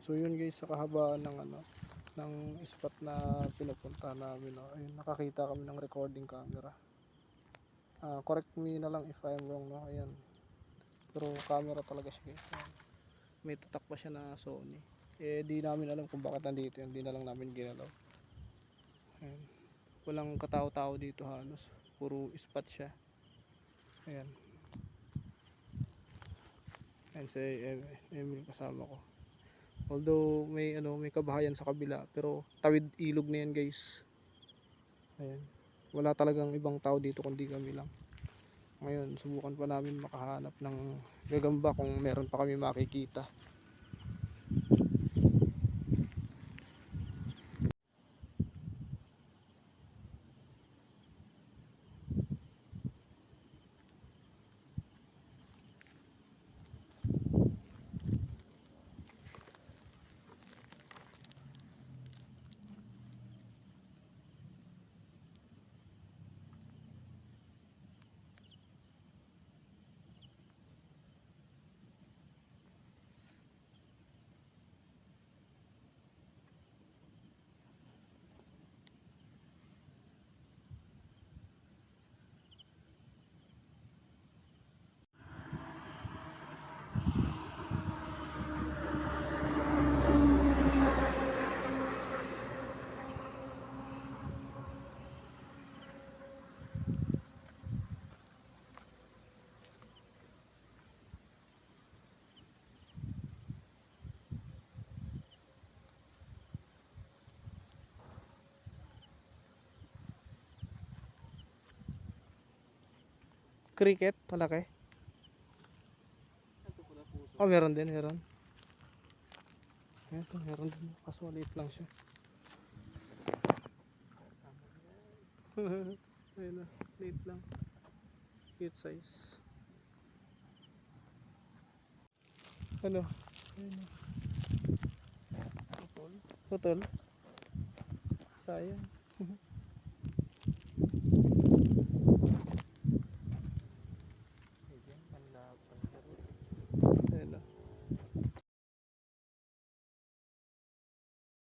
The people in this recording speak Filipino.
So yun guys sa kahabaan ng ano ng spot na pinupunta namin. No? Ayun, nakakita kami ng recording camera. Ah, correct me na lang if I'm wrong. No? Ayan. Pero camera talaga siya guys. Ayan. May tatak pa siya na Sony. Eh di namin alam kung bakit nandito yun. Di na lang namin ginalaw. Ayan. Walang katao-tao dito halos. Puro spot siya. Ayan. Ayan si Em- Emil kasama ko. Although may ano may kabahayan sa kabila pero tawid ilog na yan guys. Ayan. Wala talagang ibang tao dito kundi kami lang. Ngayon subukan pa namin makahanap ng gagamba kung meron pa kami makikita. Cricket, malaki. Oh, meron din, meron. Ito, meron din. Kaso maliit lang siya. Ayun na, liit lang. Cute size. Ano? Ayun na. Putol. Putol. Sayang.